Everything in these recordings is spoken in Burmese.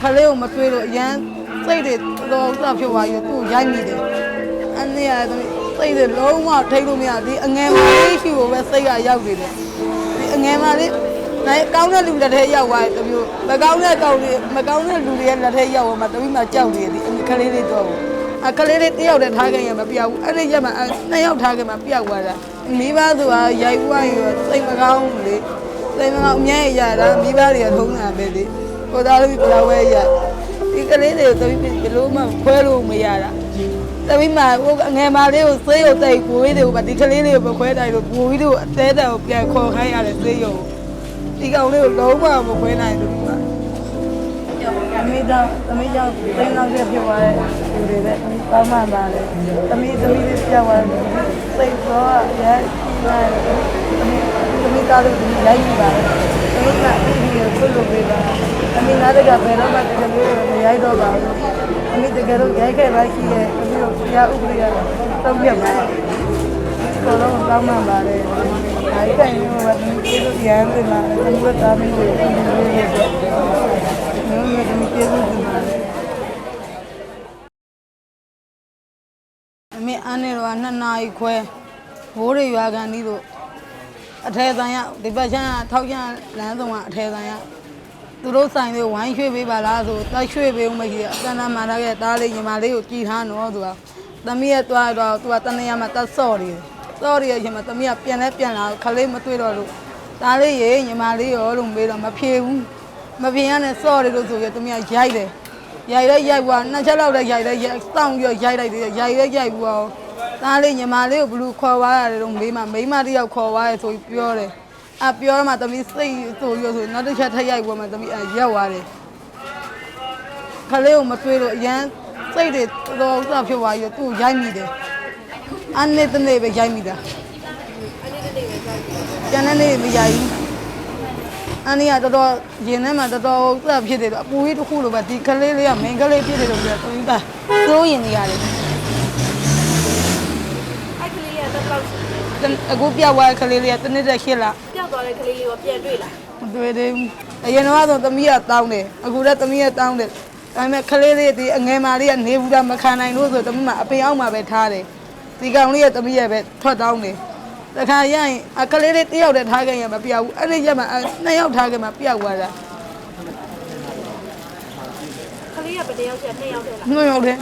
ခလေးကိုမတွေးလို့အရန်စိတ်တွေတော်တော်ဖြစ်သွားပြီးသူ့ကိုရိုက်မိတယ်အဲ့ဒီကသမီးစိတ်တွေလုံးဝထိတ်လို့မရဒီအငယ်မလေးရှိကိုပဲစိတ်ကရောက်နေတယ်ဒီအငယ်မလေးနိုင်ကောင်းတဲ့လူလက်ထဲရောက်သွားတယ်တမျိုးမကောင်းတဲ့ကောင်တွေမကောင်းတဲ့လူတွေရဲ့လက်ထဲရောက်သွားမှတမီးမှကြောက်နေတယ်ဒီခလေးလေးတော့အခလေးလေးတယောက်တည်းထားခဲ့ရင်မပြောက်ဘူးအဲ့ဒီရက်မှာနှစ်ယောက်ထားခဲ့မှပြောက်သွားတာမိဘဆိုတာရိုက်ဝိုင်းရောစိတ်မကောင်းဘူးလေစိတ်မကောင်းအမြဲရတာမိဘတွေကထုံးတာပဲလေ ကိုသားလေးဘယ်လိုပဲရဒီကလေးတွေကိုတမီးဘယ်လိုမှခွဲလို့မရတာတမီးမှဟိုအငယ်မလေးကိုစေးရုပ်တိတ်ကိုဝေးတွေကိုဒီကလေးလေးကိုမခွဲတိုင်းလို့ကိုဝေးတို့အသေးတံကိုပြန်ခေါ်ခိုင်းရတယ်စေးရုပ်ဒီကောင်လေးကိုလုံးဝမခွဲနိုင်ဘူးကွာသမီးတော့သမီးကြောင့်သိန်းလောက်ပြဖြစ်သွားတဲ့လူတွေလည်းတောင်းမှပါလေသမီးသမီးလေးပြောက်သွားတယ်စိတ်တော့ရဲကြီးလာတယ်သမီးသမီးသားလေးကိုရိုက် ကြည့်ပါလေသမီးကအဲ့ဒီကိုဆွလို့ပေးပါသမီးနားတကဘယ်တော့မှတကယ်လို့မရိုက်တော့ပါဘူးသမီးတကယ်လို့ရိုက်ခဲ့ပါရှိရဲ့သမီးတို့ကြားဥပဒေရတော့ပြတ်ပါတော်တော့ကောင်းမှပါလေအဲဒီကနေ့မှသမီးကျေးဇူးရမ်းတင်ပါတယ်သမီးတို့တာမီးကိုကျေးဇူးတင်ပါတယ်မျိုးမျိုးသမီးကျေးဇူးတင်ပါတယ်အမေအန်းနေတော့နှစ်နာရီခွဲဘိုးတွေရွာကန်ဒီတို့ အထဲဆိုင်ရဒီဘက်ချမ်းထောက်ချမ်းလမ်းဆောင်ကအထဲဆိုင်ရသူတို့ဆိုင်လေးဝိုင်းရွှေ့ပေးပါလားဆိုတိုက်ရွှေ့ပေးဦးမရှိအတန်းတန်းမာလာခဲ့တားလေးညီမလေးကိုကြည်ထားနော်သူကသမီးရဲ့တွားတော့သူကတနေရမှာတက်ဆော့နေတယ်ဆော့ရရဲ့ချိန်မှာသမီးကပြန်လဲပြန်လာခလေးမတွေ့တော့လို့တားလေးရေညီမလေးရောလို့မေးတော့မဖြေဘူးမပြင်းရနဲ့စော့တယ်လို့ဆိုရတမီးရိုက်တယ်ရိုက်လိုက်ရိုက်သွားနှစ်ချက်လောက်လည်းရိုက်လိုက်ရိုက်စောင့်ပြီးရိုက်လိုက်တယ်ရိုက်လိုက်ရိုက်ဘူးအောင် သားလေးညီမလေးကိုဘလူးခေါ်သွားရတယ်လို့မေးမှမိမတယောက်ခေါ်သွားရဆိုပြီးပြောတယ်အပြောမှတမီးစိတ်ဆိုရဆိုနောက်တစ်ချက်ထပ်ရိုက်ပေါ်မှတမီးအရက်သွားတယ်ခလေးကိုမတွေးလို့အရန်စိတ်တွေတော်တော်ဖြစ်သွားပြီးသူ့ကိုရိုက်မိတယ်အနစ်တနေ့ပဲရိုက်မိတာအနစ်တနေ့ပဲရိုက်မိကျန်တဲ့နေ့မရိုက်ဘူးအန်ဒီကတော်တော်ရင်ထဲမှာတော်တော်သက်ဖြစ်တယ်တော့အပူကြီးတစ်ခုလိုပဲဒီကလေးလေးကမင်ကလေးဖြစ်တယ်လို့ပြောသူကစိုးရင်နေရတယ် အဲ့ကလေးလေးကတက်တော့ရှိတယ် အခုပြောက်သွားတဲ့ကလေးလေးကတနစ်တက်ရှစ်လားပျောက်သွားတဲ့ကလေးလေးကိုပြန်တွေ့လာမတွေ့သေးဘူးအရင်တော့ဆိုသမီးကတောင်းတယ်အခုလည်းသမီးကတောင်းတယ်ဒါပေမဲ့ကလေးလေးဒီအငယ်မလေးကနေဘူးတာမခံနိုင်လို့ဆိုသမီးမအပင်အောက်မှာပဲထားတယ်ဒီကောင်လေးကသမီးရဲ့ပဲထွက်တောင်းတယ်တခါရရင်အကလေးလေးတယောက်တည်းထားခဲ့ရင်မပြောက်ဘူးအဲ့ဒီရက်မှာနှစ်ယောက်ထားခဲ့မှပြောက်သွားတာကလေးကဘယ်တယောက်ကျနှစ်ယောက်တည်းလားနှွှရောက်တယ်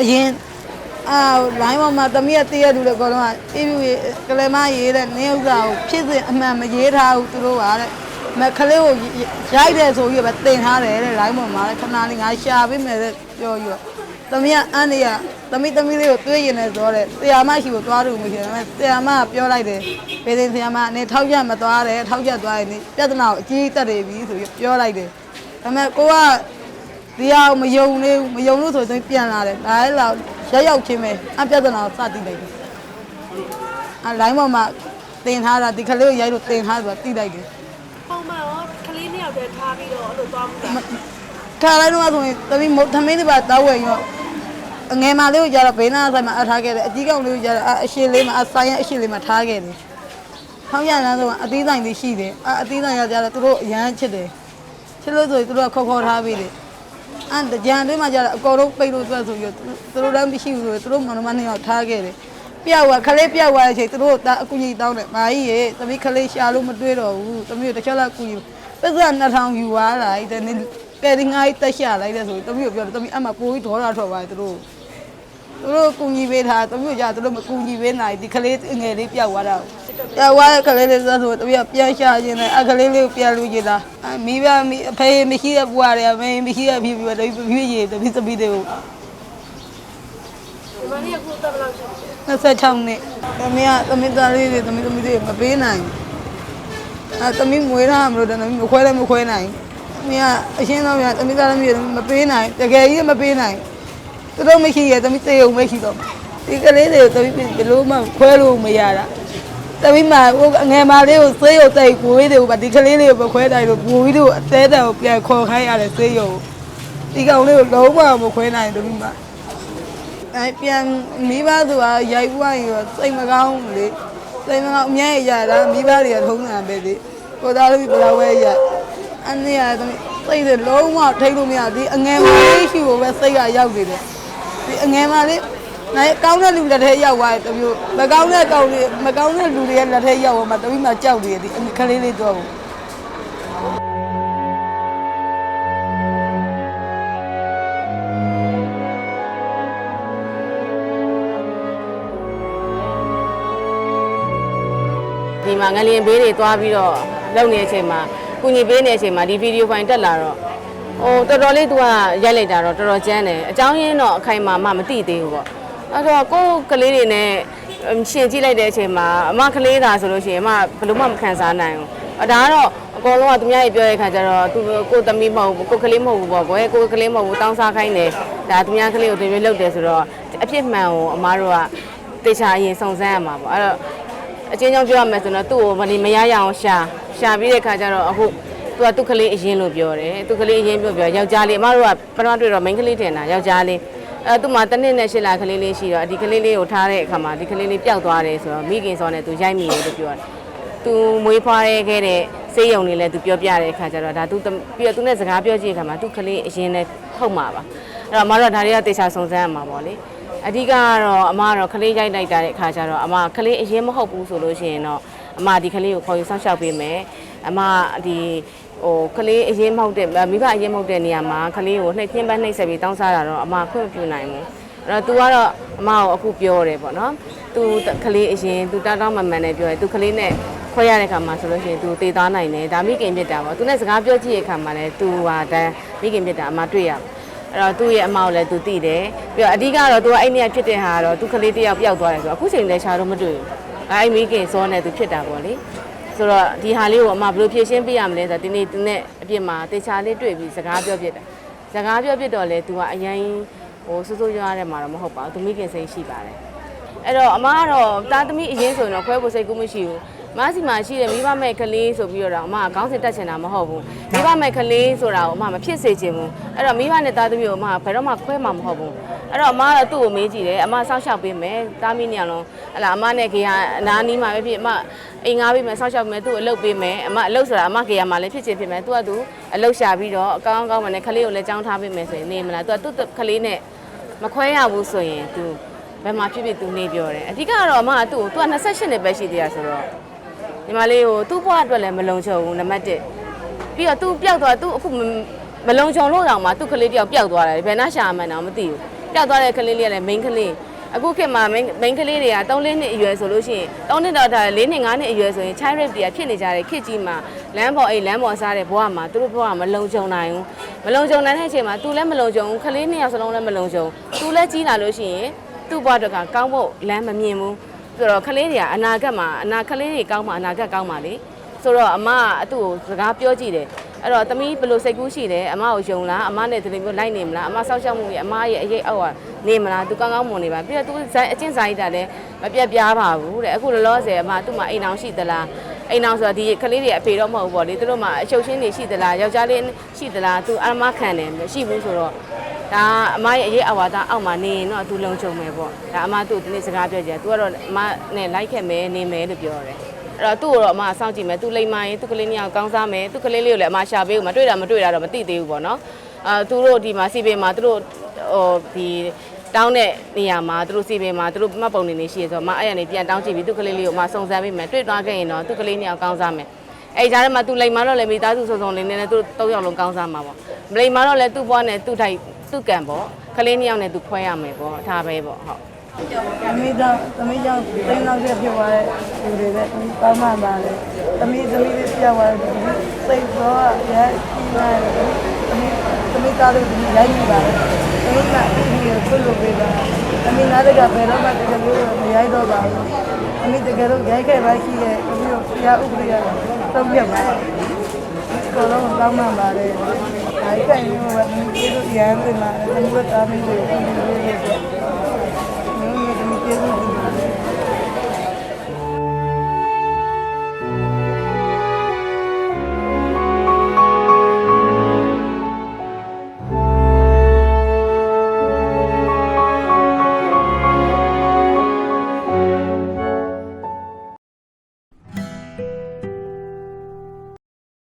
အရင် အာလိုင်းပေါ်မှာသမီးကတည့်ရတူတဲ့ကောတော့အေးပြီးကလမရေးတဲ့နင်းဥစ္စာကိုဖြစ်စဉ်အမှန်မရေးထားဘူးသူတို့ကတဲ့မခလေးကိုရိုက်တယ်ဆိုပြီးပဲတင်ထားတယ်တဲ့လိုင်းပေါ်မှာခဏလေးငါရှာပေးမယ်တဲ့ပြောပြီးတော့သမီးကအန်းနေရသမီးသမီးလေးကိုတွေးရင်လည်းဆိုတော့ဆရာမရှိကိုသွားလို့မရှိတယ်ဒါပေမဲ့ဆရာမကပြောလိုက်တယ်ပေတင်ဆရာမအနေထောက်ချက်မသွားတယ်ထောက်ချက်သွားရင်ပြဿနာကိုအကြီးတက်နေပြီဆိုပြီးပြောလိုက်တယ်ဒါပေမဲ့ကိုကဒီအောင်မယုံနေဘူးမယုံလို့ဆိုရင်ပြန်လာတယ်ဒါလည်းလောက် ရက်ရောက်ချင်းပဲအပြဿနာကိုစတိလိုက်တယ်အလိုင်းပေါ်မှာတင်ထားတာဒီကလေးကိုရိုက်လို့တင်ထားဆိုတာတိလိုက်တယ်ပုံမှန်ရောကလေးနှစ်ယောက်တည်းထားပြီးတော့အဲ့လိုသွားမှုလားခါလိုက်တော့ဆိုရင်သမီးမသမင်းတွေပါတောက်ဝယ်ရောအငယ်မလေးကိုကြတော့ဘေးနာဆိုင်မှာအထားခဲ့တယ်အကြီးကောင်လေးကိုကြတော့အရှိလေးမှာအဆိုင်ရအရှိလေးမှာထားခဲ့တယ်ထောင်းရလမ်းဆိုအသီးဆိုင်လေးရှိတယ်အအသီးဆိုင်ရကြတော့သူတို့အရန်ချစ်တယ်ချစ်လို့ဆိုရင်သူတို့ကခေါ်ခေါ်ထားပြီးတယ် အဲ့တကြံတွေးမှကြတော့အကုန်လုံးပိတ်လို့တွက်ဆိုပြီးသူတို့လည်းမရှိဘူးဆိုသူတို့မောင်နှမနှစ်ယောက်ထားခဲ့တယ်ပြောက်သွားခလေးပြောက်သွားတဲ့အချိန်သူတို့အကူကြီးတောင်းတယ်မာကြီးရေသမီးခလေးရှာလို့မတွေးတော့ဘူးသမီးတို့တစ်ချက်လောက်ကူကြီးပစ္စည်း2000ယူသွားလိုက်တဲ့နေ့ကဲဒီငါးကြီးတက်ရှာလိုက်တဲ့ဆိုသမီးကိုပြောတယ်သမီးအမှပိုးကြီးဒေါ်လာထွက်သွားတယ်သူတို့သူတို့ကူညီပေးထားသမီးတို့ကြသူတို့မကူညီပေးနိုင်ဒီခလေးငယ်လေးပြောက်သွားတာ ပြောက်သွားတဲ့ခလေးလေးဆိုတော့သမီးကပြန်ရှာခြင်းနဲ့အခလေးလေးကိုပြန်လူကြည့်တာမိဘမိအဖေမရှိတဲ့ဘွားတွေကမင်းမရှိတဲ့ဖြစ်ပြီးတော့တပည့်ရေတပည့်သမီးတွေကိုဒီမလေးကခုတက်တော့ရှိတယ်26နှစ်သမီးကသမီးသားလေးတွေသမီးသမီးတွေမပေးနိုင်အဲသမီးမွေးထားမလို့သမီးမခွဲလည်းမခွဲနိုင်သမီးကအရှင်းဆုံးပြသမီးသားသမီးတွေမပေးနိုင်တကယ်ကြီးမပေးနိုင်သူတို့မရှိရသမီးတေုံမရှိတော့ဒီကလေးတွေကိုသမီးဘယ်လိုမှခွဲလို့မရတာ သမီးမဟိုအငယ်မလေးကိုစေးရုပ်တိတ်ကိုဝေးတွေကိုပါဒီကလေးလေးကိုမခွဲနိုင်လို့ဘူကြီးတို့အသေးတန်ကိုပြန်ခေါ်ခိုင်းရတယ်စေးရုပ်ဒီကောင်လေးကိုလုံးဝမခွဲနိုင်သမီးမအဲပြန်မိဘဆိုတာရိုက်ဝိုင်းရောစိတ်မကောင်းဘူးလေစိတ်မကောင်းအမြဲရတာမိဘတွေကထုံးတာပဲလေကိုသားလေးဘယ်လိုပဲရအအနည်းရသမီးစိတ်တွေလုံးဝထိလို့မရဒီအငယ်မလေးရှိကိုပဲစိတ်ကရောက်နေတယ်ဒီအငယ်မလေး နိုင်ကောင်းတဲ့လူလက်ထဲရောက်သွားတယ်တမျိုးမကောင်းတဲ့ကောင်တွေမကောင်းတဲ့လူတွေရဲ့လက်ထဲရောက်သွားမှတမီးမှကြောက်နေတယ်ဒီခလေးလေးတော့ဒီမှာငလျင်ဘေးတွေသွားပြီးတော့လုံနေတဲ့အချိန်မှာကုညီပေးနေတဲ့အချိန်မှာဒီဗီဒီယိုဖိုင်တက်လာတော့ဟိုတော်တော်လေးသူကရိုက်လိုက်တာတော့တော်တော်ကျန်းတယ်အကြောင်းရင်းတော့အခိုင်အမာမှမသိသေးဘူးပေါ့ အဲ့တော့ကိုယ်ကလေးတွေနဲ့အမ်ရှင်ကြည့်လိုက်တဲ့အချိန်မှာအမကလေးသာဆိုလို့ရှိရင်အမဘယ်လို့မှမခံစားနိုင်ဘူးအဒါကတော့အကုန်လုံးကသူများကြီးပြောတဲ့ခါကျတော့သူကိုယ်သမီးမဟုတ်ဘူးကိုယ်ကလေးမဟုတ်ဘူးပေါ့ကွယ်ကိုယ်ကလေးမဟုတ်ဘူးတောင်းစားခိုင်းတယ်ဒါသူများကလေးကိုတရွေးလုပ်တယ်ဆိုတော့အပြစ်မှန်ကိုအမတို့ကတေချာအရင်စုံစမ်းရမှာပေါ့အဲ့တော့အချင်းချင်းပြောရမယ်ဆိုတော့သူ့ကိုမနေမရရအောင်ရှာရှာပြီးတဲ့ခါကျတော့အခုသူကသူ့ကလေးအရင်လို့ပြောတယ်သူ့ကလေးအရင်ပြောပြောယောက်ျားလေးအမတို့ကပထမတွေ့တော့ main ကလေးထင်တာယောက်ျားလေး အဲသူ့မှာတစ်နှစ်နဲ့ရှစ်လကလေးလေးရှိတော့ဒီကလေးလေးကိုထားတဲ့အခါမှာဒီကလေးလေးပျောက်သွားတယ်ဆိုတော့မိခင်စောနဲ့သူရိုက်မိတယ်လို့ပြောတယ်သူမွေးဖွားရဲခဲ့တဲ့စေးရုံလေးလည်းသူပြောပြတဲ့အခါကျတော့ဒါသူပြီးတော့သူနဲ့စကားပြောကြည့်တဲ့အခါမှာသူ့ကလေးအရင်နဲ့ထုတ်မှာပါအဲ့တော့အမတို့ကဒါတွေကတေချာစုံစမ်းရမှာပေါ့လေအဓိကကတော့အမကတော့ကလေးရိုက်လိုက်တာတဲ့အခါကျတော့အမကလေးအရင်မဟုတ်ဘူးဆိုလို့ရှိရင်တော့အမဒီကလေးကိုခေါ်ယူဆောက်ရှောက်ပေးမယ်အမဒီ ဟိုကလေးအရင်မဟုတ်တဲ့မိဘအရင်မဟုတ်တဲ့နေရာမှာကလေးကိုနှိပ်ချင်းပန်းနှိပ်ဆက်ပြီးတောင်းစားတာတော့အမခွင့်မပြုနိုင်ဘူးအဲ့တော့ तू ကတော့အမကိုအခုပြောတယ်ပေါ့နော် तू ကလေးအရင် तू တောင်းတောင်းမှန်မှန်နဲ့ပြောတယ် तू ကလေးနဲ့ခွဲရတဲ့ခါမှာဆိုလို့ရှိရင် तू တည်သားနိုင်တယ်ဒါမိခင်ဖြစ်တာပေါ့ तू နဲ့စကားပြောကြည့်တဲ့ခါမှာလည်း तू ဟာတန်းမိခင်ဖြစ်တာအမတွေ့ရပါအဲ့တော့သူ့ရဲ့အမောက်လည်းသူသိတယ်ပြီးတော့အဓိကတော့သူကအဲ့နေရာဖြစ်တဲ့ဟာကတော့သူကလေးတစ်ယောက်ပျောက်သွားတယ်ဆိုတော့အခုချိန်လည်းရှာတော့မတွေ့ဘူးအဲ့မိခင်စောနဲ့သူဖြစ်တာပေါ့လေ ဆိုတော့ဒီဟာလေးကိုအမဘယ်လိုဖြေရှင်းပေးရမလဲဆိုတော့ဒီနေ့သူနဲ့အပြစ်မှာတေချာလေးတွေ့ပြီးစကားပြောပြတယ်စကားပြောပြတော့လေသူကအရင်ဟိုစိုးစိုးရွားရွားတဲ့မှာတော့မဟုတ်ပါဘူးသူမိခင်စိတ်ရှိပါတယ် အဲ့တော့အမကတော့တာသမီအရင်ဆိုရင်တော့ခွဲဖို့စိတ်ကူးမရှိဘူးမဆီမှာရှိတဲ့မိဘမဲ့ကလေးဆိုပြီးတော့အမကခေါင်းစဉ်တက်ချင်တာမဟုတ်ဘူးမိဘမဲ့ကလေးဆိုတာကိုအမမဖြစ်စေချင်ဘူးအဲ့တော့မိဘနဲ့တာသမီကိုအမဘယ်တော့မှခွဲမှာမဟုတ်ဘူးအဲ့တော့အမကတော့သူ့ကိုမေးကြည့်တယ်အမဆောက်ရှောက်ပေးမယ်တာမီနေအောင်လုံးဟလာအမနဲ့ခေကအနားနီးမှာပဲဖြစ်အမအိမ်ငါပေးမယ်ဆောက်ရှောက်ပေးမယ်သူ့ကိုအလုပ်ပေးမယ်အမအလုပ်ဆိုတာအမခေကမှာလည်းဖြစ်ချင်ဖြစ်မယ်သူကသူအလုပ်ရှာပြီးတော့အကောင်းကောင်းမှနဲ့ကလေးကိုလည်းကြောင်းထားပေးမယ်ဆိုရင်နေမလားသူကသူ့ကလေးနဲ့မခွဲရဘူးဆိုရင် तू ဘယ်မှာဖြစ်ဖြစ်သူနေပြောတယ်အဓိကကတော့အမကသူ့ကိုသူက28နှစ်ပဲရှိသေးတာဆိုတော့ညီမလေးကိုသူ့ဘဝအတွက်လည်းမလုံခြုံဘူးနံပါတ်1ပြီးတော့သူပျောက်သွားသူအခုမလုံခြုံလို့တောင်မှသူ့ကလေးတယောက်ပျောက်သွားတယ်ဘယ်နှရှာမှန်းတော့မသိဘူးပျောက်သွားတဲ့ကလေးလေးကလည်း main ကလေးအခုခေတ်မှာ main main ကလေးတွေက3လနှစ်အရွယ်ဆိုလို့ရှိရင်3နှစ်တော့ဒါ4နှစ်5နှစ်အရွယ်ဆိုရင် child rape တွေကဖြစ်နေကြတယ်ခေတ်ကြီးမှာလမ်းပေါ်အိတ်လမ်းပေါ်စားတဲ့ဘဝမှာသူတို့ဘဝမလုံခြုံနိုင်ဘူးမလုံခြုံနိုင်တဲ့အချိန်မှာ तू လည်းမလုံခြုံဘူးကလေးနှစ်ယောက်စလုံးလည်းမလုံခြုံ तू လည်းကြီးလာလို့ရှိရင် သူ့ဘဝအတွက်ကကောင်းဖို့လမ်းမမြင်ဘူးဆိုတော့ကလေးတွေကအနာဂတ်မှာအနာကလေးတွေကောင်းမှာအနာဂတ်ကောင်းမှာလေဆိုတော့အမကအသူ့ကိုစကားပြောကြည့်တယ်အဲ့တော့သမီးဘယ်လိုစိတ်ကူးရှိတယ်အမကိုယုံလားအမနဲ့ဒီလိုမျိုးလိုက်နေမလားအမဆောက်ရှောက်မှုရဲ့အမရဲ့အရေးအောက်ကနေမလားသူကောင်းကောင်းမွန်နေပါပြီးတော့သူဇိုင်းအချင်းဇိုင်းတာလည်းမပြတ်ပြားပါဘူးတဲ့အခုလောလောဆယ်အမသူ့မှာအိမ်အောင်ရှိသလားအိမ်အောင်ဆိုတာဒီကလေးတွေအဖေတော့မဟုတ်ဘူးပေါ့လေသူတို့မှာအချုပ်ချင်းတွေရှိသလားယောက်ျားလေးရှိသလားသူအမခံတယ်မရှိဘူးဆိုတော့ ဒါအမရဲ့အရေးအဝါဒအောက်မှာနေရင်တော့သူလုံခြုံမယ်ပေါ့ဒါအမသူ့ကိုဒီနေ့စကားပြောကြတယ်သူကတော့အမနဲ့လိုက်ခဲ့မယ်နေမယ်လို့ပြောတယ်အဲ့တော့သူ့ကိုတော့အမစောင့်ကြည့်မယ်သူလိမ္မာရင်သူ့ကလေးနှစ်ယောက်ကောင်းစားမယ်သူ့ကလေးလေးကိုလည်းအမရှာပေးဦးမတွေ့တာမတွေ့တာတော့မသိသေးဘူးပေါ့နော်အာသူတို့ဒီမှာစီပေမှာသူတို့ဟိုဒီတောင်းတဲ့နေရာမှာသူတို့စီပေမှာသူတို့မှတ်ပုံနေနေရှိရဆိုတော့အမအဲ့ရနေပြန်တောင်းကြည့်ပြီးသူ့ကလေးလေးကိုအမစုံစမ်းပေးမယ်တွေ့သွားခဲ့ရင်တော့သူ့ကလေးနှစ်ယောက်ကောင်းစားမယ်အဲ့ကြားထဲမှာသူလိမ္မာတော့လည်းမိသားစုစုံစုံလေးနဲ့သူတို့၃ယောက်လုံးကောင်းစားမှာပေါ့မလိမ္မာတော့လည်းသူ့ဘွားနဲ့သူ့ထိုက် သူ့ကံပေါ့ကလေးနှစ်ယောက်နဲ့သူခွဲရမယ်ပေါ့ဒါပဲပေါ့ဟုတ်သမီးကြောင့်သမီးကြောင့်သိန်းလောက်ချက်ဖြစ်သွားတဲ့လူတွေလည်းသမီးကောင်းမှပါလေသမီးသမီးလေးပြောက်သွားတယ်စိတ်တော့ရဲကြီးလာတယ်သမီးသမီးသားတို့ဒီရိုက်နေပါလေသမီးကဒီကိုဆွလို့ပေးပါသမီးနားတကဘယ်တော့မှတကယ်လို့မရိုက်တော့ပါဘူးသမီးတကယ်လို့ရိုက်ခဲ့ပါရှိရဲ့သမီးတို့ဆရာဥပဒေရတော့ပြတ်ပါ ကိုတော့ကောင်းမှပါလေအဲ့ကရင်ဘာသမီးတို့ရမ်းနေမှာသမီးတို့တာမီးတွေဒီလိုလေးတွေမင်းတို့ကဒီကျေးဇူးတင်